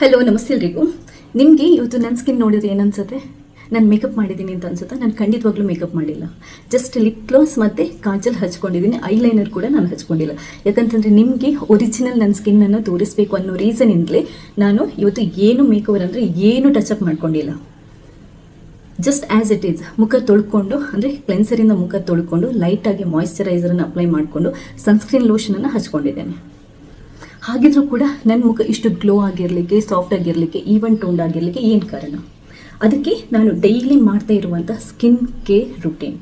Hello ನಮಸ್ತೆ ಎಲ್ರಿಗೂ ನಿಮಗೆ ಇವತ್ತು ನನ್ನ ಸ್ಕಿನ್ ನೋಡಿದ್ರೆ ಏನನ್ಸುತ್ತೆ ನಾನು ಮೇಕಪ್ ಮಾಡಿದ್ದೀನಿ ಅಂತ ಅನ್ಸುತ್ತೆ? ನಾನು ಖಂಡಿತವಾಗ್ಲೂ ಮೇಕಪ್ ಮಾಡಿಲ್ಲ. ಜಸ್ಟ್ ಲಿಪ್ ಗ್ಲಾಸ್ ಮತ್ತು ಕಾಜಲ್ ಹಚ್ಕೊಂಡಿದ್ದೀನಿ. ಐಲೈನರ್ ಕೂಡ ನಾನು ಹಚ್ಕೊಂಡಿಲ್ಲ. ಯಾಕಂತಂದರೆ ನಿಮಗೆ ಒರಿಜಿನಲ್ ನನ್ನ ಸ್ಕಿನ್ನನ್ನು ತೋರಿಸ್ಬೇಕು ಅನ್ನೋ ರೀಸನಿಂದಲೇ ನಾನು ಇವತ್ತು ಏನು ಮೇಕವರ್ ಅಂದರೆ ಏನು ಟಚಪ್ ಮಾಡ್ಕೊಂಡಿಲ್ಲ. ಜಸ್ಟ್ ಆ್ಯಸ್ ಇಟ್ ಈಸ್ ಮುಖ ತೊಳ್ಕೊಂಡು, ಅಂದರೆ ಕ್ಲೆನ್ಸರಿಂದ ಮುಖ ತೊಳ್ಕೊಂಡು ಲೈಟಾಗಿ ಮಾಯಿಶ್ಚರೈಸರನ್ನು ಅಪ್ಲೈ ಮಾಡಿಕೊಂಡು ಸನ್ಸ್ಕ್ರೀನ್ ಲೋಷನನ್ನು ಹಚ್ಕೊಂಡಿದ್ದೇನೆ. ಹಾಗಿದ್ರೂ ಕೂಡ ನನ್ನ ಮುಖ ಇಷ್ಟು ಗ್ಲೋ ಆಗಿರಲಿಕ್ಕೆ ಸಾಫ್ಟ್ ಆಗಿರಲಿಕ್ಕೆ ಈವನ್ ಟೋಂಡ್ ಆಗಿರಲಿಕ್ಕೆ ಏನು ಕಾರಣ? ಅದಕ್ಕೆ ನಾನು ಡೈಲಿ ಮಾಡ್ತಾ ಇರುವಂಥ ಸ್ಕಿನ್ ಕೇರ್ ರುಟೀನ್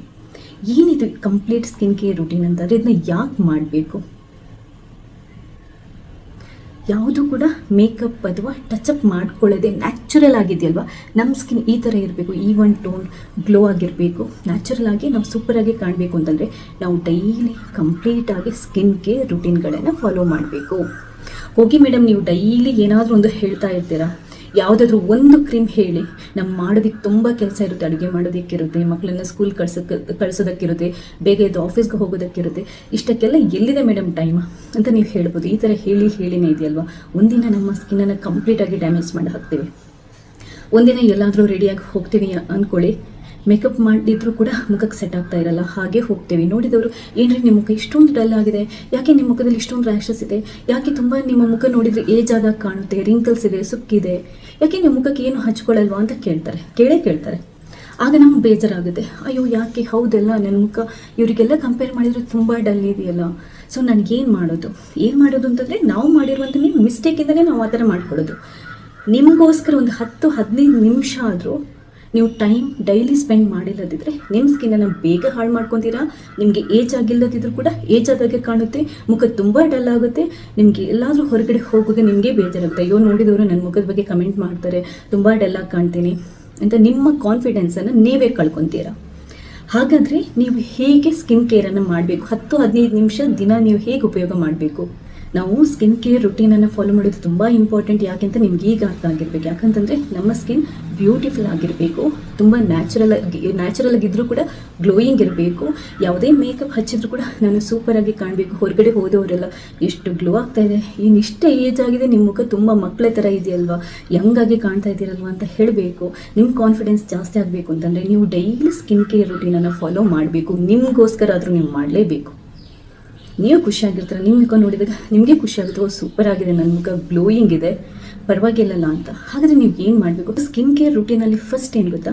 ಏನಿದು ಕಂಪ್ಲೀಟ್ ಸ್ಕಿನ್ ಕೇರ್ ರುಟೀನ್ ಅಂತಂದರೆ ಇದನ್ನ ಯಾಕೆ ಮಾಡಬೇಕು? ಯಾವುದು ಕೂಡ ಮೇಕಪ್ ಅಥವಾ ಟಚಪ್ ಮಾಡ್ಕೊಳ್ಳೋದೆ ನ್ಯಾಚುರಲ್ ಆಗಿದೆಯಲ್ವ? ನಮ್ಮ ಸ್ಕಿನ್ ಈ ಥರ ಇರಬೇಕು ಈವನ್ ಟೋನ್ ಗ್ಲೋ ಆಗಿರಬೇಕು. ನ್ಯಾಚುರಲ್ ಆಗಿ ನಾವು ಸೂಪರಾಗಿ ಕಾಣಬೇಕು ಅಂತಂದರೆ ನಾವು ಡೈಲಿ ಕಂಪ್ಲೀಟಾಗಿ ಸ್ಕಿನ್ ಕೇರ್ ರುಟೀನ್ಗಳನ್ನು ಫಾಲೋ ಮಾಡಬೇಕು. ಹೋಗಿ ಮೇಡಮ್ ನೀವು ಡೈಲಿ ಏನಾದರೂ ಒಂದು ಹೇಳ್ತಾ ಇರ್ತೀರಾ? ಯಾವುದಾದ್ರೂ ಒಂದು ಕ್ರೀಮ್ ಹೇಳಿ. ನಮ್ಮ ಮಾಡೋದಕ್ಕೆ ತುಂಬ ಕೆಲಸ ಇರುತ್ತೆ, ಅಡುಗೆ ಮಾಡೋದಕ್ಕಿರುತ್ತೆ ಮಕ್ಕಳನ್ನ ಸ್ಕೂಲ್ ಕಳ್ಸಕ್ಕೆ ಕಳ್ಸೋದಕ್ಕಿರುತ್ತೆ, ಬೇಗ ಎದ್ದು ಆಫೀಸ್ಗೆ ಹೋಗೋದಕ್ಕಿರುತ್ತೆ. ಇಷ್ಟಕ್ಕೆಲ್ಲ ಎಲ್ಲಿದೆ ಮೇಡಮ್ ಟೈಮ್ ಅಂತ ನೀವು ಹೇಳ್ಬೋದು. ಈ ಥರ ಹೇಳಿ, ಹೇಳಿನೇ ಇದೆಯಲ್ವಾ? ಒಂದಿನ ನಮ್ಮ ಸ್ಕಿನ್ನನ್ನು ಕಂಪ್ಲೀಟಾಗಿ ಡ್ಯಾಮೇಜ್ ಮಾಡಿ ಹಾಕ್ತೀವಿ. ಒಂದಿನ ಎಲ್ಲಾದರೂ ರೆಡಿಯಾಗಿ ಹೋಗ್ತೀವಿ ಅಂದ್ಕೊಳ್ಳಿ ಮೇಕಪ್ ಮಾಡಿದ್ರು ಕೂಡ ಮುಖಕ್ಕೆ ಸೆಟ್ ಆಗ್ತಾ ಇರಲ್ಲ. ಹಾಗೆ ಹೋಗ್ತೀವಿ. ನೋಡಿದವರು, ಏನ್ರಿ ನಿಮ್ಮ ಮುಖ ಇಷ್ಟೊಂದು ಡಲ್ ಆಗಿದೆ? ಯಾಕೆ ನಿಮ್ಮ ಮುಖದಲ್ಲಿ ಇಷ್ಟೊಂದು ರ್ಯಾಷಸ್ ಇದೆ? ಯಾಕೆ ತುಂಬ ನಿಮ್ಮ ಮುಖ ನೋಡಿದರೆ ಏಜ್ ಆದಾಗ ಕಾಣುತ್ತೆ ರಿಂಕಲ್ಸ್ ಇದೆ, ಸುಕ್ಕಿದೆ? ಯಾಕೆ ನಿಮ್ಮ ಮುಖಕ್ಕೆ ಏನು ಹಚ್ಕೊಳ್ಳಲ್ವಾ? ಅಂತ ಕೇಳ್ತಾರೆ. ಕೇಳೇ ಕೇಳ್ತಾರೆ. ಆಗ ನಮ್ಗೆ ಬೇಜಾರಾಗುತ್ತೆ. ಅಯ್ಯೋ, ಯಾಕೆ? ಹೌದಲ್ಲ ನನ್ನ ಮುಖ ಇವರಿಗೆಲ್ಲ ಕಂಪೇರ್ ಮಾಡಿದರೆ ತುಂಬ ಡಲ್ ಇದೆಯಲ್ಲ. ಸೊ ನನಗೇನು ಮಾಡೋದು? ಏನು ಮಾಡೋದು ಅಂತಂದರೆ, ನಾವು ಮಾಡಿರುವಂಥ ನಿಮ್ಮ ಮಿಸ್ಟೇಕಿಂದಲೇ ನಾವು ಆ ಥರ ಮಾಡ್ಕೊಳ್ಳೋದು. ನಿಮಗೋಸ್ಕರ ಒಂದು ಹತ್ತು, ಹದಿನೈದು ನಿಮಿಷ ಆದರೂ ನೀವು ಟೈಮ್ ಡೈಲಿ ಸ್ಪೆಂಡ್ ಮಾಡಿಲ್ಲದಿದ್ದರೆ ನಿಮ್ಮ ಸ್ಕಿನ್ನನ್ನು ಬೇಗ ಹಾಳು ಮಾಡ್ಕೊತೀರಾ? ನಿಮಗೆ ಏಜ್ ಆಗಿಲ್ಲದಿದ್ದರೂ ಕೂಡ ಏಜ್ ಆದಾಗೆ ಕಾಣುತ್ತೆ, ಮುಖ ತುಂಬ ಡಲ್ ಆಗುತ್ತೆ, ನಿಮಗೆ ಎಲ್ಲಾದರೂ ಹೊರಗಡೆ ಹೋಗೋದು ನಿಮಗೆ ಬೇಜಾರಾಗುತ್ತೆ. ಅಯ್ಯೋ, ನೋಡಿದವರು ನನ್ನ ಮುಖದ ಬಗ್ಗೆ ಕಮೆಂಟ್ ಮಾಡ್ತಾರೆ, ತುಂಬ ಡಲ್ಲಾಗಿ ಕಾಣ್ತೀನಿ ಅಂತ ನಿಮ್ಮ ಕಾನ್ಫಿಡೆನ್ಸನ್ನು ನೀವೇ ಕಳ್ಕೊತೀರಾ? ಹಾಗಾದರೆ ನೀವು ಹೇಗೆ ಸ್ಕಿನ್ ಕೇರನ್ನು ಮಾಡಬೇಕು? ಹತ್ತು ಹದಿನೈದು ನಿಮಿಷ ದಿನ ನೀವು ಹೇಗೆ ಉಪಯೋಗ ಮಾಡಬೇಕು? ನಾವು ಸ್ಕಿನ್ ಕೇರ್ ರುಟೀನನ್ನು ಫಾಲೋ ಮಾಡೋದು ತುಂಬ ಇಂಪಾರ್ಟೆಂಟ್ ಯಾಕೆಂತ ನಿಮ್ಗೆ ಈಗ ಅರ್ಥ ಆಗಿರ್ಬೇಕು. ಯಾಕಂತಂದರೆ ನಮ್ಮ ಸ್ಕಿನ್ ಬ್ಯೂಟಿಫುಲ್ ಆಗಿರಬೇಕು, ತುಂಬ ನ್ಯಾಚುರಲ್ ಆಗಿ ನ್ಯಾಚುರಲ್ ಆಗಿದ್ದರೂ ಕೂಡ ಗ್ಲೋಯಿಂಗ್ ಇರಬೇಕು. ಯಾವುದೇ ಮೇಕಪ್ ಹಚ್ಚಿದ್ರು ಕೂಡ ನಾನು ಸೂಪರಾಗಿ ಕಾಣಬೇಕು. ಹೊರಗಡೆ ಹೋದವರೆಲ್ಲ ಎಷ್ಟು ಗ್ಲೋ ಆಗ್ತಾ ಇದೆ. ಇನ್ನು ಇಷ್ಟೇ ಏಜ್ ಆಗಿದೆ ನಿಮ್ಮ ಮುಖ ತುಂಬ ಮಕ್ಕಳ ಥರ ಇದೆಯಲ್ವಾ? ಯಂಗಾಗಿ ಕಾಣ್ತಾ ಇದ್ದೀರಲ್ವಾ ಅಂತ ಹೇಳಬೇಕು. ನಿಮ್ಮ ಕಾನ್ಫಿಡೆನ್ಸ್ ಜಾಸ್ತಿ ಆಗಬೇಕು ಅಂತಂದರೆ ನೀವು ಡೈಲಿ ಸ್ಕಿನ್ ಕೇರ್ ರುಟೀನನ್ನು ಫಾಲೋ ಮಾಡಬೇಕು. ನಿಮಗೋಸ್ಕರ ಆದರೂ ನೀವು ಮಾಡಲೇಬೇಕು. ನೀವು ಖುಷಿಯಾಗಿರ್ತೀರ ನಿಮ್ಮ ಮುಖ ನೋಡಿದಾಗ ನಿಮಗೆ ಖುಷಿ ಆಗುತ್ತೆ ಓ ಸೂಪರ್ ಆಗಿದೆ ನನ್ನ ಮುಖ ಗ್ಲೋಯಿಂಗ್ ಇದೆ, ಪರವಾಗಿಲ್ಲಲ್ಲ ಅಂತ. ಹಾಗಾದರೆ ನೀವು ಏನು ಮಾಡಬೇಕು? ಸ್ಕಿನ್ ಕೇರ್ ರುಟೀನಲ್ಲಿ ಫಸ್ಟ್ ಏನು ಗೊತ್ತಾ?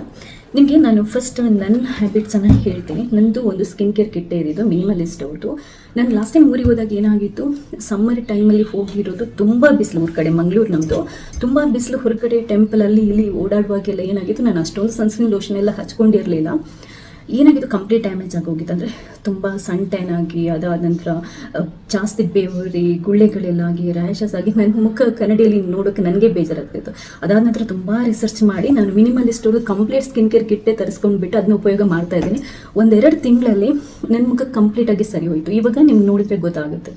ನಿಮಗೆ ನಾನು ಫಸ್ಟ್ ನನ್ನ ಹ್ಯಾಬಿಟ್ಸನ್ನು ಹೇಳ್ತೀನಿ. ನಂದು ಒಂದು ಸ್ಕಿನ್ ಕೇರ್ ಕಿಟ್ಟೇ ಇರೋದು ಮಿನಿಮಲಿಸ್ಟ್ ಅವ್ರದ್ದು ನಾನು ಲಾಸ್ಟ್ ಟೈಮ್ ಊರಿಗೆ ಹೋದಾಗ ಏನಾಗಿತ್ತು? ಸಮ್ಮರ್ ಟೈಮಲ್ಲಿ ಹೋಗಿರೋದು ತುಂಬ ಬಿಸಿಲು ಊರ ಕಡೆ, ಮಂಗಳೂರು ನಮ್ಮದು ತುಂಬ ಬಿಸಿಲು ಹೊರಗಡೆ ಟೆಂಪಲಲ್ಲಿ ಇಲ್ಲಿ ಓಡಾಡುವಾಗೆಲ್ಲ ಏನಾಗಿತ್ತು? ನಾನು ಅಷ್ಟೊಂದು ಸನ್ಸ್ಕ್ರೀನ್ ಲೋಷನ್ ಎಲ್ಲ ಹಚ್ಕೊಂಡಿರಲಿಲ್ಲ. ಏನಾಗಿತ್ತು ಕಂಪ್ಲೀಟ್ ಡ್ಯಾಮೇಜ್ ಆಗೋಗಿತ್ತು ಅಂದರೆ ತುಂಬ ಸನ್ ಟೈನ್ ಆಗಿ ಅದಾದ ನಂತರ ಜಾಸ್ತಿ ಬೇವರಿ ಗುಳ್ಳೆಗಳೆಲ್ಲಾಗಿ ರ್ಯಾಷಸ್ ಆಗಿ ನನ್ನ ಮುಖ ಕನ್ನಡಿಯಲ್ಲಿ ನೋಡೋಕ್ಕೆ ನನಗೆ ಬೇಜಾರಾಗ್ತಿತ್ತು. ಅದಾದ ನಂತರ ತುಂಬ ರಿಸರ್ಚ್ ಮಾಡಿ ನಾನು ಮಿನಿಮಲಿಸ್ಟ್ ಅವರು ಕಂಪ್ಲೀಟ್ ಸ್ಕಿನ್ ಕೇರ್ ಕಿಟ್ಟೆ ತರಿಸ್ಕೊಂಡ್ಬಿಟ್ಟು ಅದನ್ನ ಉಪಯೋಗ ಮಾಡ್ತಾ ಇದ್ದೀನಿ. ಒಂದೆರಡು ತಿಂಗಳಲ್ಲಿ ನನ್ನ ಮುಖ ಕಂಪ್ಲೀಟಾಗಿ ಸರಿ ಹೋಯಿತು. ಇವಾಗ ನಿಮ್ಗೆ ನೋಡಿದ್ರೆ ಗೊತ್ತಾಗುತ್ತೆ.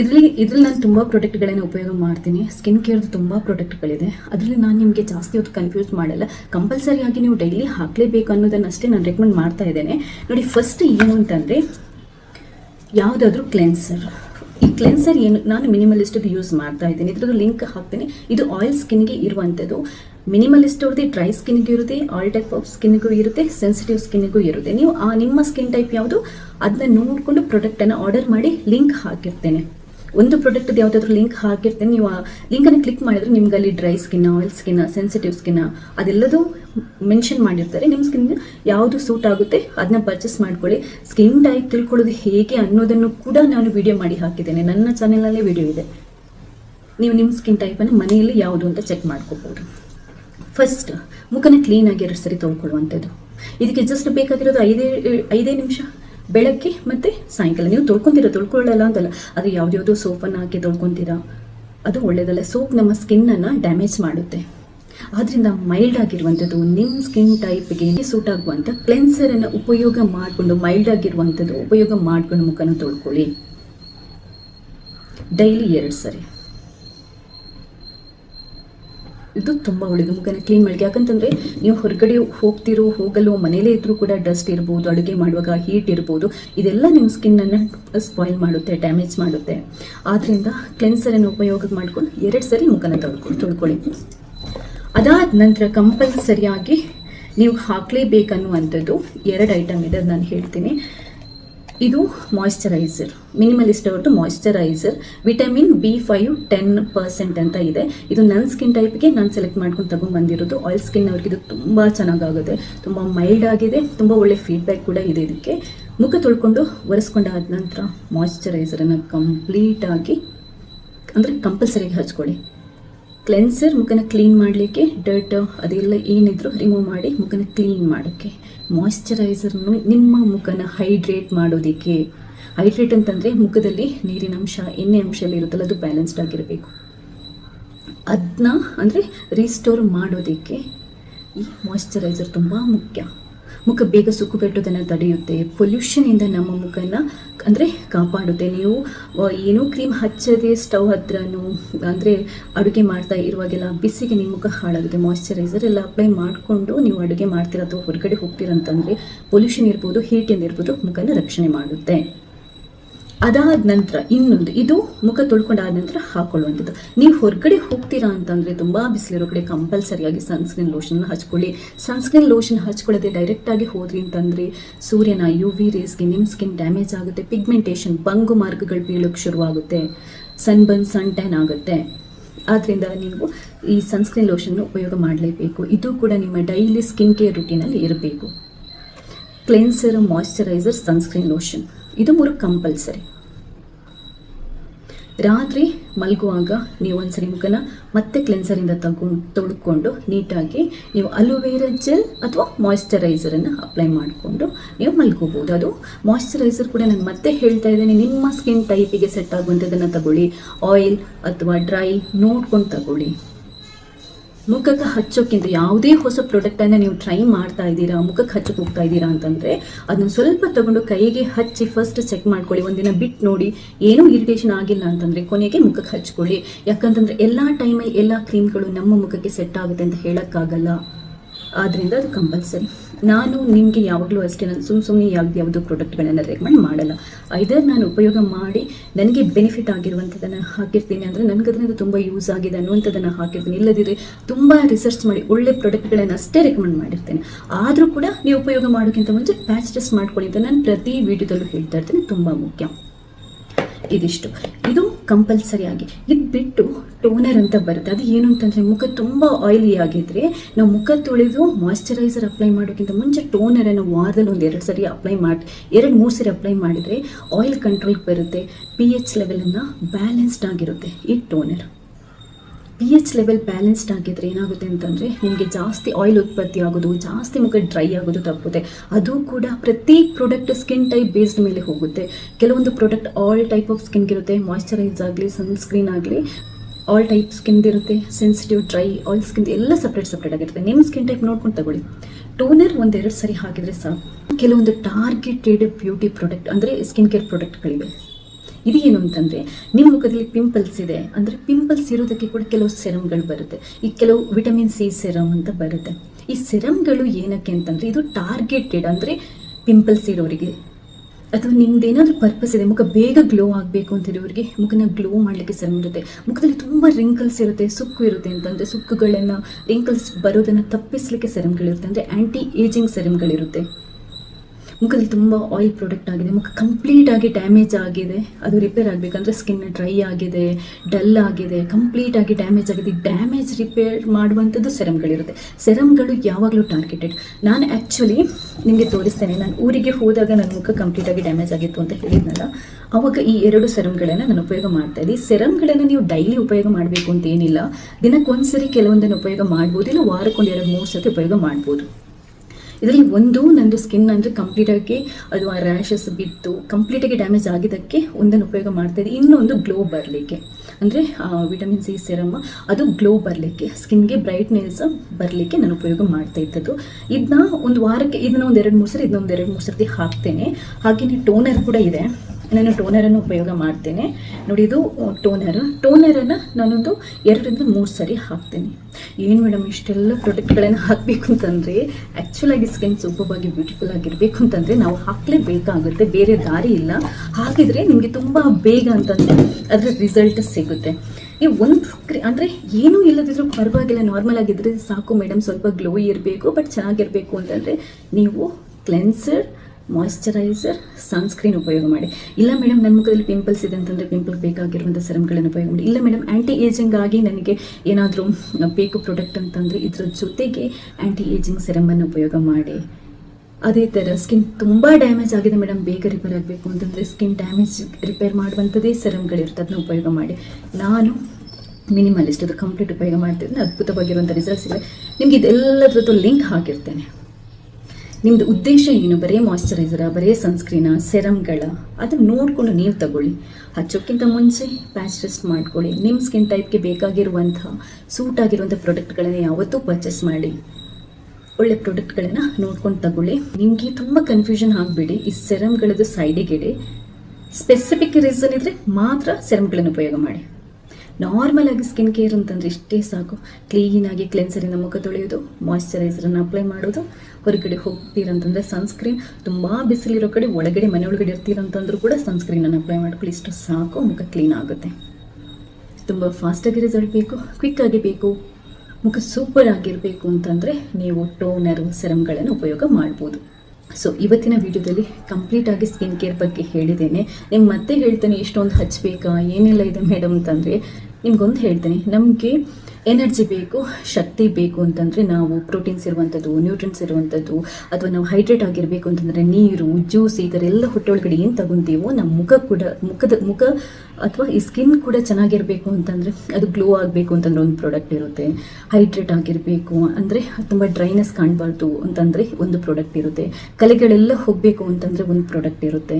ಇದರಲ್ಲಿ ಇದರಲ್ಲಿ ನಾನು ತುಂಬ ಪ್ರಾಡಕ್ಟ್ಗಳನ್ನು ಉಪಯೋಗ ಮಾಡ್ತೀನಿ. ಸ್ಕಿನ್ ಕೇರ್ದು ತುಂಬ ಪ್ರಾಡಕ್ಟ್ಗಳಿದೆ ಅದರಲ್ಲಿ ನಾನು ನಿಮಗೆ ಜಾಸ್ತಿ ಹೊತ್ತು ಕನ್ಫ್ಯೂಸ್ ಮಾಡಲ್ಲ. ಕಂಪಲ್ಸರಿ ಆಗಿ ನೀವು ಡೈಲಿ ಹಾಕಲೇಬೇಕು ಅನ್ನೋದನ್ನಷ್ಟೇ ನಾನು ರೆಕಮೆಂಡ್ ಮಾಡ್ತಾ ಇದ್ದೇನೆ. ನೋಡಿ ಫಸ್ಟ್ ಏನು ಅಂತಂದರೆ, ಯಾವುದಾದ್ರೂ ಕ್ಲೆನ್ಸರ್ ಈ ಕ್ಲೆನ್ಸರ್ ಏನು, ನಾನು ಮಿನಿಮಲಿಸ್ಟದ್ದು ಯೂಸ್ ಮಾಡ್ತಾ ಇದ್ದೀನಿ. ಇದ್ರದ್ದು ಲಿಂಕ್ ಹಾಕ್ತೀನಿ. ಇದು ಆಯಿಲ್ ಸ್ಕಿನ್ಗೆ ಇರುವಂಥದ್ದು ಮಿನಿಮಲಿಸ್ಟ್ ಅವ್ರದ್ದು ಡ್ರೈ ಸ್ಕಿನ್ಗೂ ಇರುತ್ತೆ ಆಲ್ ಟೈಪ್ ಆಫ್ ಸ್ಕಿನ್ಗೂ ಇರುತ್ತೆ ಸೆನ್ಸಿಟಿವ್ ಸ್ಕಿನ್ಗೂ ಇರುತ್ತೆ. ನೀವು ಆ ನಿಮ್ಮ ಸ್ಕಿನ್ ಟೈಪ್ ಯಾವುದು, ಅದನ್ನ ನೋಡಿಕೊಂಡು ಪ್ರಾಡಕ್ಟನ್ನು ಆರ್ಡರ್ ಮಾಡಿ ಲಿಂಕ್ ಹಾಕಿರ್ತೇನೆ. ಒಂದು ಪ್ರಾಡಕ್ಟ್ದು ಯಾವುದಾದ್ರೂ ಲಿಂಕ್ ಹಾಕಿರ್ತೀನಿ, ನೀವು ಆ ಲಿಂಕನ್ನು ಕ್ಲಿಕ್ ಮಾಡಿದ್ರೆ ನಿಮ್ಗೆ ಅಲ್ಲಿ dry skin oil skin sensitive skin ಅದೆಲ್ಲದೂ mention ಮಾಡಿರ್ತಾರೆ. ನಿಮ್ಮ ಸ್ಕಿನ್ ಯಾವುದು ಸೂಟ್ ಆಗುತ್ತೆ ಅದನ್ನ ಪರ್ಚೇಸ್ ಮಾಡ್ಕೊಳ್ಳಿ. ಸ್ಕಿನ್ ಟೈಪ್ ತಿಳ್ಕೊಳ್ಳೋದು ಹೇಗೆ ಅನ್ನೋದನ್ನು ಕೂಡ ನಾನು ವಿಡಿಯೋ ಮಾಡಿ ಹಾಕಿದ್ದೇನೆ. ನನ್ನ ಚಾನೆಲಲ್ಲೇ ವಿಡಿಯೋ ಇದೆ. ನೀವು ನಿಮ್ಮ ಸ್ಕಿನ್ ಟೈಪನ್ನು ಮನೆಯಲ್ಲಿ ಯಾವುದು ಅಂತ ಚೆಕ್ ಮಾಡ್ಕೋಬೋದು. ಫಸ್ಟ್ ಮುಖನ ಕ್ಲೀನ್ ಎರಡು ಸರಿ ತೊಳ್ಕೊಳ್ಳುವಂಥದ್ದು. ಇದಕ್ಕೆ ಜಸ್ಟ್ ಬೇಕಾಗಿರೋದು ಐದೇ ಐದೇ ನಿಮಿಷ? ಬೆಳಗ್ಗೆ ಮತ್ತು ಸಾಯಂಕಾಲ. ನೀವು ತೊಳ್ಕೊಂತೀರಾ? ತೊಳ್ಕೊಳ್ಳಲ್ಲ ಅಂತಲ್ಲ. ಅದು ಯಾವುದ್ಯಾವುದೋ ಸೋಪನ್ನು ಹಾಕಿ ತೊಳ್ಕೊತೀರಾ? ಅದು ಒಳ್ಳೆಯದಲ್ಲ ಸೋಪ್ ನಮ್ಮ ಸ್ಕಿನ್ನನ್ನು ಡ್ಯಾಮೇಜ್ ಮಾಡುತ್ತೆ. ಆದ್ದರಿಂದ ಮೈಲ್ಡ್ ಆಗಿರುವಂಥದ್ದು ನಿಮ್ಮ ಸ್ಕಿನ್ ಟೈಪ್ಗೆ ಸೂಟ್ ಆಗುವಂಥ ಕ್ಲೆನ್ಸರನ್ನು ಉಪಯೋಗ ಮಾಡಿಕೊಂಡು ಮೈಲ್ಡ್ ಆಗಿರುವಂಥದ್ದು ಉಪಯೋಗ ಮಾಡಿಕೊಂಡು ಮುಖನ ತೊಳ್ಕೊಳ್ಳಿ. ಡೈಲಿ ಎರಡು ಸರಿ. ಇದು ತುಂಬ ಒಳ್ಳೆಯದು ಮುಖನ ಕ್ಲೀನ್ ಮಾಡಿ ಯಾಕಂತಂದರೆ ನೀವು ಹೊರಗಡೆ ಹೋಗ್ತಿರೋ, ಹೋಗಲು ಮನೇಲೇ ಇದ್ರೂ ಕೂಡ ಡಸ್ಟ್ ಇರ್ಬೋದು, ಅಡುಗೆ ಮಾಡುವಾಗ ಹೀಟ್ ಇರ್ಬೋದು, ಇದೆಲ್ಲ ನಿಮ್ಮ ಸ್ಕಿನ್ನನ್ನು ಸ್ಪಾಯ್ಲ್ ಮಾಡುತ್ತೆ ಡ್ಯಾಮೇಜ್ ಮಾಡುತ್ತೆ. ಆದ್ದರಿಂದ ಕ್ಲೆನ್ಸರನ್ನು ಉಪಯೋಗ ಮಾಡ್ಕೊಂಡು ಎರಡು ಸರಿ ಮುಖನ ತೊಳ್ಕೊ, ತೊಳ್ಕೊಳ್ಳಿ. ಅದಾದ ನಂತರ ಕಂಪಲ್ಸರಿಯಾಗಿ ನೀವು ಹಾಕಲೇಬೇಕನ್ನುವಂಥದ್ದು ಎರಡು ಐಟಮ್ ಇದೆ ನಾನು ಹೇಳ್ತೀನಿ. ಇದು moisturiser minimalist to moisturiser vitamin B five ten percent ಅಂತ ಇದೆ. ಇದು ನನ್ನ ಸ್ಕಿನ್ ಟೈಪ್ಗೆ ನಾನು ಸೆಲೆಕ್ಟ್ ಮಾಡ್ಕೊಂಡು ತಗೊಂಡ್ಬಂದಿರೋದು ಆಯಿಲ್ ಸ್ಕಿನ್ ಅವ್ರಿಗೆ ಇದು ತುಂಬ ಚೆನ್ನಾಗಾಗುತ್ತೆ. ತುಂಬ ಮೈಲ್ಡ್ ಆಗಿದೆ. ತುಂಬ ಒಳ್ಳೆ ಫೀಡ್ಬ್ಯಾಕ್ ಕೂಡ ಇದೆ ಇದಕ್ಕೆ. ಮುಖ ತೊಳ್ಕೊಂಡು ಒರೆಸ್ಕೊಂಡಾದ ನಂತರ ಮಾಯಿಶ್ಚರೈಸರನ್ನು ಕಂಪ್ಲೀಟಾಗಿ ಅಂದರೆ ಕಂಪಲ್ಸರಿಗೆ ಹಚ್ಕೊಳ್ಳಿ. ಕ್ಲೆನ್ಸರ್ ಮುಖನ ಕ್ಲೀನ್ ಮಾಡಲಿಕ್ಕೆ ಡರ್ಟ್ ಅದೆಲ್ಲ ಏನಿದ್ರು ರಿಮೂವ್ ಮಾಡಿ ಮುಖನ ಕ್ಲೀನ್ ಮಾಡೋಕ್ಕೆ. ಮಾಯ್ಶ್ಚರೈಸರ್ನು ನಿಮ್ಮ ಮುಖನ ಹೈಡ್ರೇಟ್ ಮಾಡೋದಕ್ಕೆ. ಹೈಡ್ರೇಟ್ ಅಂತಂದರೆ ಮುಖದಲ್ಲಿ ನೀರಿನ ಅಂಶ, ಎಣ್ಣೆ ಅಂಶ ಎಲ್ಲ ಇರುತ್ತಲ್ಲ, ಅದು ಬ್ಯಾಲೆನ್ಸ್ಡ್ ಆಗಿರಬೇಕು. ಅದನ್ನ ಅಂದರೆ ರೀಸ್ಟೋರ್ ಮಾಡೋದಕ್ಕೆ ಈ ಮಾಯಶ್ಚರೈಸರ್ ತುಂಬ ಮುಖ್ಯ. ಮುಖ ಬೇಗ ಸುಕ್ಕುಗಟ್ಟೋದನ್ನು ತಡೆಯುತ್ತೆ. ಪೊಲ್ಯೂಷನಿಂದ ನಮ್ಮ ಮುಖನ ಅಂದರೆ ಕಾಪಾಡುತ್ತೆ. ನೀವು ಏನು ಕ್ರೀಮ್ ಹಚ್ಚದೆ ಸ್ಟವ್ ಹತ್ರನೂ, ಅಂದರೆ ಅಡುಗೆ ಮಾಡ್ತಾ ಇರುವಾಗೆಲ್ಲ ಬಿಸಿಗೆ ನಿಮ್ಮ ಮುಖ ಹಾಳಾಗುತ್ತೆ. ಮಾಯಿಶ್ಚರೈಸರ್ ಎಲ್ಲ ಅಪ್ಲೈ ಮಾಡಿಕೊಂಡು ನೀವು ಅಡುಗೆ ಮಾಡ್ತೀರ ಅಥವಾ ಹೊರಗಡೆ ಹೋಗ್ತೀರಂತಂದರೆ ಪೊಲ್ಯೂಷನ್ ಇರ್ಬೋದು ಹೀಟಿಂದ ಇರ್ಬೋದು, ಮುಖನ ರಕ್ಷಣೆ ಮಾಡುತ್ತೆ. ಅದಾದ ನಂತರ ಇನ್ನೊಂದು, ಇದು ಮುಖ ತೊಳ್ಕೊಂಡಾದ ನಂತರ ಹಾಕೊಳ್ಳುವಂಥದ್ದು. ನೀವು ಹೊರಗಡೆ ಹೋಗ್ತೀರಾ ಅಂತಂದರೆ ತುಂಬ ಬಿಸಿಲಿರೋ ಕಡೆ ಕಂಪಲ್ಸರಿಯಾಗಿ ಸನ್ಸ್ಕ್ರೀನ್ ಲೋಷನ್ ಹಚ್ಕೊಳ್ಳಿ. ಸನ್ಸ್ಕ್ರೀನ್ ಲೋಷನ್ ಹಚ್ಕೊಳ್ಳೋದೆ ಡೈರೆಕ್ಟಾಗಿ ಹೋದ್ರಿ ಅಂತಂದರೆ ಸೂರ್ಯನ ಯು ವಿ ರೇಸ್ಗೆ ನಿಮ್ಮ ಸ್ಕಿನ್ ಡ್ಯಾಮೇಜ್ ಆಗುತ್ತೆ ಪಿಗ್ಮೆಂಟೇಷನ್ ಬಂಗು ಮಾರ್ಗಗಳು ಬೀಳೋಕ್ಕೆ ಶುರುವಾಗುತ್ತೆ ಸನ್ ಬನ್ ಸನ್ ಟ್ಯಾನ್ ಆಗುತ್ತೆ. ಆದ್ದರಿಂದ ನೀವು ಈ ಸನ್ಸ್ಕ್ರೀನ್ ಲೋಷನ್ ಉಪಯೋಗ ಮಾಡಲೇಬೇಕು. ಇದು ಕೂಡ ನಿಮ್ಮ ಡೈಲಿ ಸ್ಕಿನ್ ಕೇರ್ ರುಟೀನಲ್ಲಿ ಇರಬೇಕು. ಕ್ಲೆನ್ಸರ್ ಸನ್ ಸನ್ಸ್ಕ್ರೀನ್ ಲೋಷನ್ ಇದು ಮೂರು ಕಂಪಲ್ಸರಿ ರಾತ್ರಿ ಮಲಗುವಾಗ ನೀವು ಒಂದ್ಸರಿ ಮುಖನ ಮತ್ತೆ ಕ್ಲೆನ್ಸರಿಂದ ತಗೊಂಡು ತೊಳ್ಕೊಂಡು ನೀಟಾಗಿ ನೀವು ಅಲೋವೆರಾ ಜೆಲ್ ಅಥವಾ ಮಾಯಿಶ್ಚರೈಸರನ್ನು ಅಪ್ಲೈ ಮಾಡಿಕೊಂಡು ನೀವು ಮಲ್ಕೋಬೋದು ಅದು ಮಾಯಿಶ್ಚರೈಸರ್ ಕೂಡ ನಾನು ಮತ್ತೆ ಹೇಳ್ತಾ ಇದ್ದೀನಿ, ನಿಮ್ಮ ಸ್ಕಿನ್ ಟೈಪಿಗೆ ಸೆಟ್ ಆಗುವಂಥದ್ದನ್ನು ತಗೊಳ್ಳಿ. ಆಯಿಲ್ ಅಥವಾ ಡ್ರೈ ನೋಡ್ಕೊಂಡು ತಗೊಳ್ಳಿ. ಮುಖಕ್ಕೆ ಹಚ್ಚೋಕ್ಕಿಂತ ಯಾವುದೇ ಹೊಸ ಪ್ರಾಡಕ್ಟನ್ನು ನೀವು ಟ್ರೈ ಮಾಡ್ತಾ ಇದ್ದೀರಾ, ಮುಖಕ್ಕೆ ಹಚ್ಚಕ್ಕೆ ಹೋಗ್ತಾ ಇದ್ದೀರಾ ಅಂತಂದರೆ ಅದನ್ನ ಸ್ವಲ್ಪ ತಗೊಂಡು ಕೈಗೆ ಹಚ್ಚಿ ಫಸ್ಟ್ ಚೆಕ್ ಮಾಡ್ಕೊಳ್ಳಿ, ಒಂದಿನ ಬಿಟ್ಟು ನೋಡಿ, ಏನೂ ಇರಿಟೇಷನ್ ಆಗಿಲ್ಲ ಅಂತಂದರೆ ಕೊನೆಗೆ ಮುಖಕ್ಕೆ ಹಚ್ಕೊಳ್ಳಿ. ಯಾಕಂತಂದರೆ ಎಲ್ಲ ಟೈಮಲ್ಲಿ ಎಲ್ಲ ಕ್ರೀಮ್ಗಳು ನಮ್ಮ ಮುಖಕ್ಕೆ ಸೆಟ್ ಆಗುತ್ತೆ ಅಂತ ಹೇಳೋಕ್ಕಾಗಲ್ಲ. ಆದ್ದರಿಂದ ಅದು ಕಂಪಲ್ಸರಿ ನಾನು ನಿಮಗೆ ಯಾವಾಗಲೂ ಅಷ್ಟೇ, ನಾನು ಸುಮ್ಮ ಸುಮ್ಮನೆ ಯಾವ್ದು ಯಾವುದೋ ಪ್ರಾಡಕ್ಟ್ಗಳನ್ನು ರೆಕಮೆಂಡ್ ಮಾಡಲ್ಲ. ಐದರ್ ನಾನು ಉಪಯೋಗ ಮಾಡಿ, ನನಗೆ ಬೆನಿಫಿಟ್ ಆಗಿರುವಂಥದ್ದನ್ನು ಹಾಕಿರ್ತೀನಿ ಅಂದರೆ ಅದರಿಂದ ತುಂಬ ಯೂಸ್ ಆಗಿದೆ ಅನ್ನುವಂಥದ್ದನ್ನು ಹಾಕಿರ್ತೀನಿ. ಇಲ್ಲದಿದ್ದರೆ ತುಂಬ ರಿಸರ್ಚ್ ಮಾಡಿ, ಒಳ್ಳೆ ಪ್ರಾಡಕ್ಟ್ಗಳನ್ನು ಅಷ್ಟೇ ರೆಕಮೆಂಡ್ ಮಾಡಿರ್ತೇನೆ. ಆದರೂ ಕೂಡ ನೀವು ಉಪಯೋಗ ಮಾಡೋಕ್ಕಿಂತ ಮುಂಚೆ ಪ್ಯಾಚ್ ಟೆಸ್ಟ್ ಮಾಡ್ಕೊಳ್ಳಿ ಅಂತ ನಾನು ಪ್ರತಿ ವೀಡಿಯೋದಲ್ಲೂ ಹೇಳ್ತಾ ಇರ್ತೀನಿ. ತುಂಬ ಮುಖ್ಯ. ಇದಿಷ್ಟು. ಇದು ಕಂಪಲ್ಸರಿ ಆಗಿ. ಇದು ಬಿಟ್ಟು ಟೋನರ್ ಅಂತ ಬರುತ್ತೆ. ಅದು ಏನು ಅಂತಂದರೆ ಮುಖ ತುಂಬ ಆಯಿಲಿ ಆಗಿದ್ರೆ ನಾವು ಮುಖ ತೊಳೆದು ಮಾಯಿಶ್ಚರೈಸರ್ ಅಪ್ಲೈ ಮಾಡೋಕ್ಕಿಂತ ಮುಂಚೆ ಟೋನರನ್ನು ವಾರದಲ್ಲಿ ಒಂದು ಎರಡು ಸರಿ ಅಪ್ಲೈ ಮಾಡಿ, ಎರಡು, ಮೂರು ಸರಿ ಅಪ್ಲೈ ಮಾಡಿದರೆ ಆಯಿಲ್ ಕಂಟ್ರೋಲ್ಗೆ ಬರುತ್ತೆ. ಪಿ ಎಚ್ ಲೆವೆಲನ್ನು ಬ್ಯಾಲೆನ್ಸ್ಡ್ ಆಗಿರುತ್ತೆ ಈ toner P H level balanced ಆಗಿದ್ರೆ ಏನಾಗುತ್ತೆ ಅಂತಂದರೆ ನಿಮಗೆ ಜಾಸ್ತಿ ಆಯಿಲ್ ಉತ್ಪತ್ತಿ ಆಗೋದು, ಜಾಸ್ತಿ ಮುಖ ಡ್ರೈ ಆಗೋದು ತಪ್ಪುತ್ತೆ. ಅದು ಕೂಡ ಪ್ರತಿ ಪ್ರಾಡಕ್ಟ್ ಸ್ಕಿನ್ ಟೈಪ್ ಬೇಸ್ಡ್ ಮೇಲೆ ಹೋಗುತ್ತೆ. ಕೆಲವೊಂದು ಪ್ರಾಡಕ್ಟ್ ಆಲ್ ಟೈಪ್ ಆಫ್ ಸ್ಕಿನ್ಗೆ ಇರುತ್ತೆ ಮಾಯಿಶ್ಚರೈಸ್ ಆಗಲಿ ಸನ್ಸ್ಕ್ರೀನ್ ಆಗಲಿ ಆಲ್ ಟೈಪ್ ಸ್ಕಿನ್ದು ಇರುತ್ತೆ. ಸೆನ್ಸಿಟಿವ್ ಡ್ರೈ ಆಯಿಲ್ ಸ್ಕಿನ್ ಎಲ್ಲ ಸಪ್ರೇಟ್ ಸಪ್ರೇಟ್ ಆಗಿರುತ್ತೆ. ನಿಮ್ಮ ಸ್ಕಿನ್ ಟೈಪ್ ನೋಡ್ಕೊಂಡು ತಗೊಳ್ಳಿ. ಟೋನರ್ ಒಂದೆರಡು ಸರಿ ಹಾಕಿದರೆ ಸಾಕು. ಕೆಲವೊಂದು ಟಾರ್ಗೆಟೆಡ್ ಬ್ಯೂಟಿ ಪ್ರಾಡಕ್ಟ್ ಅಂದರೆ ಸ್ಕಿನ್ ಕೇರ್ ಪ್ರಾಡಕ್ಟ್ಗಳಿವೆ ಇದು ಏನು ಅಂತಂದರೆ ನಿಮ್ಮ ಮುಖದಲ್ಲಿ ಪಿಂಪಲ್ಸ್ ಇದೆ. ಅಂದರೆ ಪಿಂಪಲ್ಸ್ ಇರೋದಕ್ಕೆ ಕೂಡ ಕೆಲವು ಸೆರಮ್ಗಳು ಬರುತ್ತೆ. ಈ ಕೆಲವು ವಿಟಮಿನ್ ಸಿ ಸೆರಮ್ ಅಂತ ಬರುತ್ತೆ. ಈ ಸೆರಮ್ಗಳು ಏನಕ್ಕೆ ಅಂತಂದರೆ, ಇದು ಟಾರ್ಗೆಟೆಡ್ ಅಂದರೆ ಪಿಂಪಲ್ಸ್ ಇರೋರಿಗೆ. ಅಥವಾ ನಿಮ್ದು ಏನಾದರೂ ಪರ್ಪಸ್ ಇದೆ, ಮುಖ ಬೇಗ ಗ್ಲೋ ಆಗಬೇಕು ಅಂತಿರೋರಿಗೆ ಮುಖನ ಗ್ಲೋ ಮಾಡಲಿಕ್ಕೆ ಸೆರಮ್ ಇರುತ್ತೆ. ಮುಖದಲ್ಲಿ ತುಂಬ ರಿಂಕಲ್ಸ್ ಇರುತ್ತೆ, ಸುಕ್ಕು ಇರುತ್ತೆ ಅಂತಂದರೆ, ಸುಕ್ಕುಗಳನ್ನು ರಿಂಕಲ್ಸ್ ಬರೋದನ್ನು ತಪ್ಪಿಸಲಿಕ್ಕೆ ಸೆರಮ್ಗಳಿರುತ್ತೆ ಅಂದರೆ ಆ್ಯಂಟಿ ಏಜಿಂಗ್ ಸೆರಮ್ಗಳಿರುತ್ತೆ ಮುಖದಲ್ಲಿ ತುಂಬ ಆಯಿಲ್ ಪ್ರಾಡಕ್ಟ್ ಆಗಿದೆ. ಮುಖ ಕಂಪ್ಲೀಟ್ ಆಗಿ ಡ್ಯಾಮೇಜ್ ಆಗಿದೆ. ಅದು ರಿಪೇರ್ ಆಗಬೇಕಂದ್ರೆ ಸ್ಕಿನ್ ಡ್ರೈ ಆಗಿದೆ ಡಲ್ ಆಗಿದೆ. ಕಂಪ್ಲೀಟ್ ಆಗಿ ಡ್ಯಾಮೇಜ್ ಆಗಿದೆ. ಡ್ಯಾಮೇಜ್ ರಿಪೇರ್ ಮಾಡುವಂಥದ್ದು ಸೆರಮ್ಗಳಿರುತ್ತೆ ಸೆರಮ್ಗಳು ಯಾವಾಗಲೂ ಟಾರ್ಗೆಟೆಡ್ ನಾನು ಆ್ಯಕ್ಚುಲಿ ನಿಮಗೆ ತೋರಿಸ್ತೇನೆ. ನಾನು ಊರಿಗೆ ಹೋದಾಗ ನನ್ನ ಮುಖ ಕಂಪ್ಲೀಟ್ ಆಗಿ ಡ್ಯಾಮೇಜ್ ಆಗಿತ್ತು ಅಂತ ಹೇಳಿದ್ನಲ್ಲ, ಅವಾಗ ಈ ಎರಡು ಸೆರಮ್ಗಳನ್ನು ನಾನು ಉಪಯೋಗ ಮಾಡ್ತಾ ಇದ್ದೀನಿ ಸೆರಮ್ಗಳನ್ನು ನೀವು ಡೈಲಿ ಉಪಯೋಗ ಮಾಡಬೇಕು ಅಂತ ಏನಿಲ್ಲ. ದಿನಕ್ಕೊಂದ್ಸರಿ ಕೆಲವೊಂದನ್ನು ಉಪಯೋಗ ಮಾಡ್ಬೋದು, ಇಲ್ಲ ವಾರಕ್ಕೊಂದು ಎರಡು ಮೂರು ಸತಿ ಉಪಯೋಗ ಮಾಡ್ಬೋದು. ಇದರಲ್ಲಿ ಒಂದು ನಂದು ಸ್ಕಿನ್ ಅಂದರೆ ಕಂಪ್ಲೀಟಾಗಿ ಅದು ಆ ರ್ಯಾಷಸ್ ಬಿದ್ದು ಕಂಪ್ಲೀಟಾಗಿ ಡ್ಯಾಮೇಜ್ ಆಗಿದ್ದಕ್ಕೆ ಒಂದನ್ನು ಉಪಯೋಗ ಮಾಡ್ತಾ ಇದ್ದೆ ಇನ್ನೊಂದು ಗ್ಲೋ ಬರಲಿಕ್ಕೆ. ಅಂದರೆ ವಿಟಮಿನ್ ಸಿ ಸೆರಮ್ ಅದು ಗ್ಲೋ ಬರಲಿಕ್ಕೆ ಸ್ಕಿನ್ಗೆ ಬ್ರೈಟ್ನೆಸ್ ಬರಲಿಕ್ಕೆ ನಾನು ಉಪಯೋಗ ಮಾಡ್ತಾ ಇದ್ದದ್ದು. ಇದನ್ನ ಒಂದು ವಾರಕ್ಕೆ, ಇದನ್ನ ಒಂದು ಎರಡು ಮೂರು ಸರಿ, ಇದನ್ನ ಒಂದು ಎರಡು ಮೂರು ಸರ್ತಿ ಹಾಕ್ತೇನೆ. ಹಾಗೆಯೇ ಟೋನರ್ ಕೂಡ ಇದೆ. ನಾನು ಟೋನರನ್ನು ಉಪಯೋಗ ಮಾಡ್ತೇನೆ. ನೋಡಿ, ಇದು ಟೋನರ್ ಟೋನರನ್ನು ನಾನೊಂದು ಎರಡರಿಂದ ಮೂರು ಸರಿ ಹಾಕ್ತೇನೆ. ಏನು ಮೇಡಮ್, ಇಷ್ಟೆಲ್ಲ ಪ್ರಾಡಕ್ಟ್ಗಳನ್ನು ಹಾಕಬೇಕು ಅಂತಂದರೆ ಆ್ಯಕ್ಚುಲಾಗಿ ಸ್ಕಿನ್ ಸೂಪರ್ವಾಗಿ ಬ್ಯೂಟಿಫುಲ್ ಆಗಿರಬೇಕು ಅಂತಂದರೆ ನಾವು ಹಾಕಲೇಬೇಕಾಗುತ್ತೆ, ಬೇರೆ ದಾರಿ ಇಲ್ಲ. ಹಾಕಿದರೆ ನಿಮಗೆ ತುಂಬ ಬೇಗ ಅಂತಂದರೆ ಅದರ ರಿಸಲ್ಟ್ ಸಿಗುತ್ತೆ. ಈ ಒಂದು ಕ್ರಿ, ಅಂದರೆ ಏನೂ ಇಲ್ಲದಿದ್ರೂ ಪರವಾಗಿಲ್ಲ ನಾರ್ಮಲ್ ಆಗಿದ್ದರೆ ಸಾಕು ಮೇಡಮ್, ಸ್ವಲ್ಪ ಗ್ಲೋ ಇರಬೇಕು ಬಟ್ ಚೆನ್ನಾಗಿರಬೇಕು ಅಂತಂದರೆ ನೀವು ಕ್ಲೆನ್ಸರ್ ಮಾಯ್ಶ್ಚರೈಸರ್ ಸನ್ಸ್ಕ್ರೀನ್ ಉಪಯೋಗ ಮಾಡಿ. ಇಲ್ಲ ಮೇಡಮ್ ನನ್ನ ಮುಖದಲ್ಲಿ ಪಿಂಪಲ್ಸ್ ಇದೆ ಅಂತಂದರೆ ಪಿಂಪಲ್ ಬೇಕಾಗಿರುವಂಥ ಸೆರಮ್ಗಳನ್ನು ಉಪಯೋಗ ಮಾಡಿ. ಇಲ್ಲ ಮೇಡಮ್ ಆ್ಯಂಟಿ ಏಜಿಂಗ್ ಆಗಿ ನನಗೆ ಏನಾದರೂ ಬೇಕು ಪ್ರಾಡಕ್ಟ್ ಅಂತಂದರೆ ಇದರ ಜೊತೆಗೆ ಆ್ಯಂಟಿ ಏಜಿಂಗ್ ಸೆರಮನ್ನು ಉಪಯೋಗ ಮಾಡಿ. ಅದೇ ಥರ ಸ್ಕಿನ್ ತುಂಬ ಡ್ಯಾಮೇಜ್ ಆಗಿದೆ ಮೇಡಮ್ ಬೇಗ ರಿಪೇರ್ ಆಗಬೇಕು ಅಂತಂದರೆ ಸ್ಕಿನ್ ಡ್ಯಾಮೇಜ್ ರಿಪೇರ್ ಮಾಡುವಂಥದ್ದೇ ಸೆರಮ್ಗಳಿರುತ್ತೆ ಅದನ್ನ ಉಪಯೋಗ ಮಾಡಿ. ನಾನು ಮಿನಿಮಲಿಸ್ಟ್ ಅದು ಕಂಪ್ಲೀಟ್ ಉಪಯೋಗ ಮಾಡ್ತಿದ್ದೀನಿ ಅದ್ಭುತವಾಗಿರುವಂಥ ರಿಸಲ್ಟ್ಸ್ ಇದೆ ನಿಮಗೆ ಇದೆಲ್ಲದ್ರದ್ದು ಲಿಂಕ್ ಹಾಕಿರ್ತೇನೆ. ನಿಮ್ಮದು ಉದ್ದೇಶ ಏನು? ಬರೀ ಮಾಯ್ಶ್ಚರೈಸರ ಬರೀ ಸನ್ಸ್ಕ್ರೀನ ಸೆರಮ್ಗಳ ಅದನ್ನು ನೋಡಿಕೊಂಡು ನೀವು ತಗೊಳ್ಳಿ. ಹಚ್ಚೋಕ್ಕಿಂತ ಮುಂಚೆ ಪ್ಯಾಚ್ ಟೆಸ್ಟ್ ಮಾಡ್ಕೊಳ್ಳಿ. ನಿಮ್ಮ ಸ್ಕಿನ್ ಟೈಪ್ಗೆ ಬೇಕಾಗಿರುವಂಥ ಸೂಟ್ ಆಗಿರುವಂಥ ಪ್ರಾಡಕ್ಟ್ಗಳನ್ನು ಯಾವತ್ತೂ ಪರ್ಚೇಸ್ ಮಾಡಿ. ಒಳ್ಳೆ ಪ್ರಾಡಕ್ಟ್ಗಳನ್ನು ನೋಡ್ಕೊಂಡು ತಗೊಳ್ಳಿ. ನಿಮಗೆ ತುಂಬ ಕನ್ಫ್ಯೂಷನ್ ಆಗಬೇಡಿ. ಈ ಸೆರಮ್ಗಳದ್ದು ಸೈಡಿಗೆಡೆ ಸ್ಪೆಸಿಫಿಕ್ ರೀಸನ್ ಇದ್ದರೆ ಮಾತ್ರ ಸೆರಮ್ಗಳನ್ನು ಉಪಯೋಗ ಮಾಡಿ. ನಾರ್ಮಲ್ ಆಗಿ ಸ್ಕಿನ್ ಕೇರ್ ಅಂತಂದರೆ ಇಷ್ಟೇ ಸಾಕು. ಕ್ಲೀನಾಗಿ ಕ್ಲೆನ್ಸರಿಂದ ಮುಖ ತೊಳೆಯೋದು ಮಾಯಿಶ್ಚರೈಸರನ್ನು ಅಪ್ಲೈ ಮಾಡೋದು. ಹೊರಗಡೆ ಹೋಗ್ತೀರಂತಂದರೆ ಸನ್ಸ್ಕ್ರೀನ್ ತುಂಬ ಬಿಸಿಲಿರೋ ಕಡೆ ಒಳಗಡೆ ಮನೆ ಒಳಗಡೆ ಇರ್ತೀರಂತಂದ್ರೂ ಕೂಡ ಸನ್ಸ್ಕ್ರೀನನ್ನು ಅಪ್ಲೈ ಮಾಡ್ಕೊಳ್ಳಿ. ಇಷ್ಟು ಸಾಕು, ಮುಖ ಕ್ಲೀನ್ ಆಗುತ್ತೆ. ತುಂಬ ಫಾಸ್ಟಾಗಿ ರಿಸಲ್ಟ್ ಬೇಕು ಕ್ವಿಕ್ಕಾಗಿ ಬೇಕು, ಮುಖ ಸೂಪರ್ ಆಗಿರಬೇಕು ಅಂತಂದರೆ ನೀವು ಟೋನರ್ ಸೆರಮ್ಗಳನ್ನು ಉಪಯೋಗ ಮಾಡ್ಬೋದು. ಸೊ ಇವತ್ತಿನ ವಿಡಿಯೋದಲ್ಲಿ ಕಂಪ್ಲೀಟಾಗಿ ಸ್ಕಿನ್ ಕೇರ್ ಬಗ್ಗೆ ಹೇಳಿದ್ದೇನೆ. ನಿಮ್ಗೆ ಮತ್ತೆ ಹೇಳ್ತೇನೆ, ಇಷ್ಟೊಂದು ಹಚ್ಚಬೇಕಾ ಏನೆಲ್ಲ ಇದೆ ಮೇಡಮ್ ಅಂತಂದರೆ ನಿಮ್ಗೊಂದು ಹೇಳ್ತೇನೆ. ನಮಗೆ ಎನರ್ಜಿ ಬೇಕು, ಶಕ್ತಿ ಬೇಕು ಅಂತಂದರೆ ನಾವು ಪ್ರೋಟೀನ್ಸ್ ಇರುವಂಥದ್ದು ನ್ಯೂಟ್ರಿನ್ಸ್ ಇರುವಂಥದ್ದು ಅಥವಾ ನಾವು ಹೈಡ್ರೇಟ್ ಆಗಿರಬೇಕು ಅಂತಂದರೆ ನೀರು, ಜ್ಯೂಸ್ ಈ ಥರ ಎಲ್ಲ ಹೊಟ್ಟೆ ಒಳಗಡೆ ಏನು ತಗೊತೀವೋ ನಮ್ಮ ಮುಖ ಕೂಡ, ಮುಖದ, ಮುಖ ಅಥವಾ ಈ ಸ್ಕಿನ್ ಕೂಡ ಚೆನ್ನಾಗಿರಬೇಕು ಅಂತಂದರೆ ಅದು ಗ್ಲೋ ಆಗಬೇಕು ಅಂತಂದ್ರೆ ಒಂದು ಪ್ರಾಡಕ್ಟ್ ಇರುತ್ತೆ. ಹೈಡ್ರೇಟ್ ಆಗಿರಬೇಕು ಅಂದರೆ ತುಂಬ ಡ್ರೈನೆಸ್ ಕಾಣಬಾರ್ದು ಅಂತಂದರೆ ಒಂದು ಪ್ರಾಡಕ್ಟ್ ಇರುತ್ತೆ. ಕಲೆಗಳೆಲ್ಲ ಹೋಗಬೇಕು ಅಂತಂದರೆ ಒಂದು ಪ್ರಾಡಕ್ಟ್ ಇರುತ್ತೆ.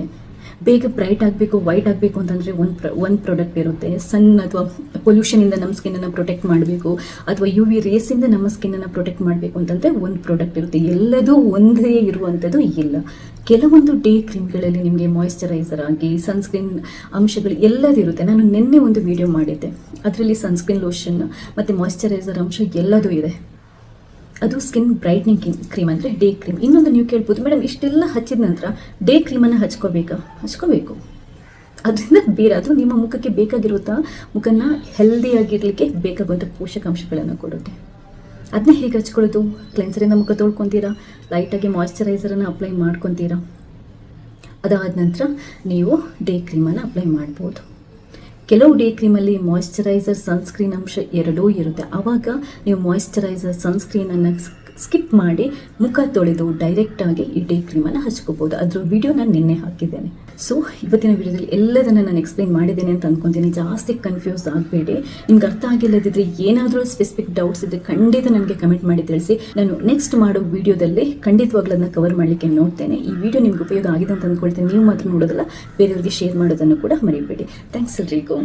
ಬೇಗ ಬ್ರೈಟ್ ಆಗಬೇಕು, ವೈಟ್ ಆಗಬೇಕು ಅಂತಂದರೆ ಒಂದು ಪ್ರ ಒಂದು ಪ್ರಾಡಕ್ಟ್ ಇರುತ್ತೆ. ಸನ್ ಅಥವಾ ಪೊಲ್ಯೂಷನಿಂದ ನಮ್ಮ ಸ್ಕಿನ್ನನ್ನು ಪ್ರೊಟೆಕ್ಟ್ ಮಾಡಬೇಕು, ಅಥವಾ ಯು ವಿ ರೇಸಿಂದ ನಮ್ಮ ಸ್ಕಿನ್ನನ್ನು ಪ್ರೊಟೆಕ್ಟ್ ಮಾಡಬೇಕು ಅಂತಂದರೆ ಒಂದು ಪ್ರಾಡಕ್ಟ್ ಇರುತ್ತೆ. ಎಲ್ಲದೂ ಒಂದೇ ಇರುವಂಥದ್ದು ಇಲ್ಲ. ಕೆಲವೊಂದು ಡೇ ಕ್ರೀಮ್ಗಳಲ್ಲಿ ನಿಮಗೆ ಮಾಯಿಶ್ಚರೈಸರ್ ಆಗಿ ಸನ್ಸ್ಕ್ರೀನ್ ಅಂಶಗಳು ಎಲ್ಲದಿರುತ್ತೆ ನಾನು ನಿನ್ನೆ ಒಂದು ವಿಡಿಯೋ ಮಾಡಿದ್ದೆ. ಅದರಲ್ಲಿ ಸನ್ಸ್ಕ್ರೀನ್ ಲೋಷನ್ ಮತ್ತು ಮಾಯಿಶ್ಚರೈಸರ್ ಅಂಶ ಎಲ್ಲದೂ ಇದೆ. ಅದು ಸ್ಕಿನ್ ಬ್ರೈಟ್ನಿಂಗ್ ಕ್ರೀಮ್ ಅಂದರೆ ಡೇ ಕ್ರೀಮ್ ಇನ್ನೊಂದು ನೀವು ಕೇಳ್ಬೋದು ಮೇಡಮ್ ಇಷ್ಟೆಲ್ಲ ಹಚ್ಚಿದ ನಂತರ ಡೇ ಕ್ರೀಮನ್ನು ಹಚ್ಕೋಬೇಕಾ? ಹಚ್ಕೋಬೇಕು. ಅದರಿಂದ ಬೇರೆ, ಅದು ನಿಮ್ಮ ಮುಖಕ್ಕೆ ಬೇಕಾಗಿರುವಂಥ ಮುಖನ ಹೆಲ್ದಿಯಾಗಿರಲಿಕ್ಕೆ ಬೇಕಾಗುವಂಥ ಪೋಷಕಾಂಶಗಳನ್ನು ಕೊಡುತ್ತೆ. ಅದನ್ನ ಹೇಗೆ ಹಚ್ಕೊಳ್ಳೋದು? ಕ್ಲೆನ್ಸರಿಂದ ಮುಖ ತೊಳ್ಕೊತೀರಾ? ಲೈಟಾಗಿ ಮಾಯಿಶ್ಚರೈಸರನ್ನು ಅಪ್ಲೈ ಮಾಡ್ಕೊತೀರಾ? ಅದಾದ ನಂತರ ನೀವು ಡೇ ಕ್ರೀಮನ್ನು ಅಪ್ಲೈ ಮಾಡ್ಬೋದು. ಕೆಲವು ಡೇ ಕ್ರೀಮಲ್ಲಿ ಮಾಯಿಶ್ಚರೈಸರ್ ಸನ್ಸ್ಕ್ರೀನ್ ಅಂಶ ಎರಡೂ ಇರುತ್ತೆ. ಆವಾಗ ನೀವು ಮಾಯಿಶ್ಚರೈಸರ್ ಸನ್ಸ್ಕ್ರೀನನ್ನು ಸ್ಕಿಪ್ ಮಾಡಿ ಮುಖ ತೊಳೆದು ಡೈರೆಕ್ಟಾಗಿ ಈ ಡೇ ಕ್ರೀಮನ್ನು ಹಚ್ಕೋಬೋದು. ಅದ್ರ ವಿಡಿಯೋ ನಾನು ನಿನ್ನೆ ಹಾಕಿದ್ದೇನೆ. ಸೊ ಇವತ್ತಿನ ವಿಡಿಯೋದಲ್ಲಿ ಎಲ್ಲದನ್ನು ನಾನು ಎಕ್ಸ್ಪ್ಲೈನ್ ಮಾಡಿದ್ದೇನೆ ಅಂತ ಅಂದ್ಕೊತೀನಿ ಜಾಸ್ತಿ ಕನ್ಫ್ಯೂಸ್ ಆಗಬೇಡಿ. ನಿಮ್ಗೆ ಅರ್ಥ ಆಗಿಲ್ಲದಿದ್ದರೆ ಏನಾದರೂ ಸ್ಪೆಸಿಫಿಕ್ ಡೌಟ್ಸ್ ಇದ್ದರೆ ಖಂಡಿತ ನನಗೆ ಕಮೆಂಟ್ ಮಾಡಿ ತಿಳಿಸಿ. ನಾನು ನೆಕ್ಸ್ಟ್ ಮಾಡೋ ವಿಡಿಯೋದಲ್ಲಿ ಖಂಡಿತವಾಗ್ಲೂ ಅದನ್ನು ಕವರ್ ಮಾಡಲಿಕ್ಕೆ ನೋಡ್ತೇನೆ. ಈ ವಿಡಿಯೋ ನಿಮ್ಗೆ ಉಪಯೋಗ ಆಗಿದೆ ಅಂತ ಅಂದ್ಕೊಳ್ತೇನೆ ನೀವು ಮಾತ್ರ ನೋಡೋದಲ್ಲ, ಬೇರೆಯವರಿಗೆ ಶೇರ್ ಮಾಡೋದನ್ನು ಕೂಡ ಮರಿಬೇಡಿ. ಥ್ಯಾಂಕ್ಸ್ ಎಲ್ರಿಗೂ.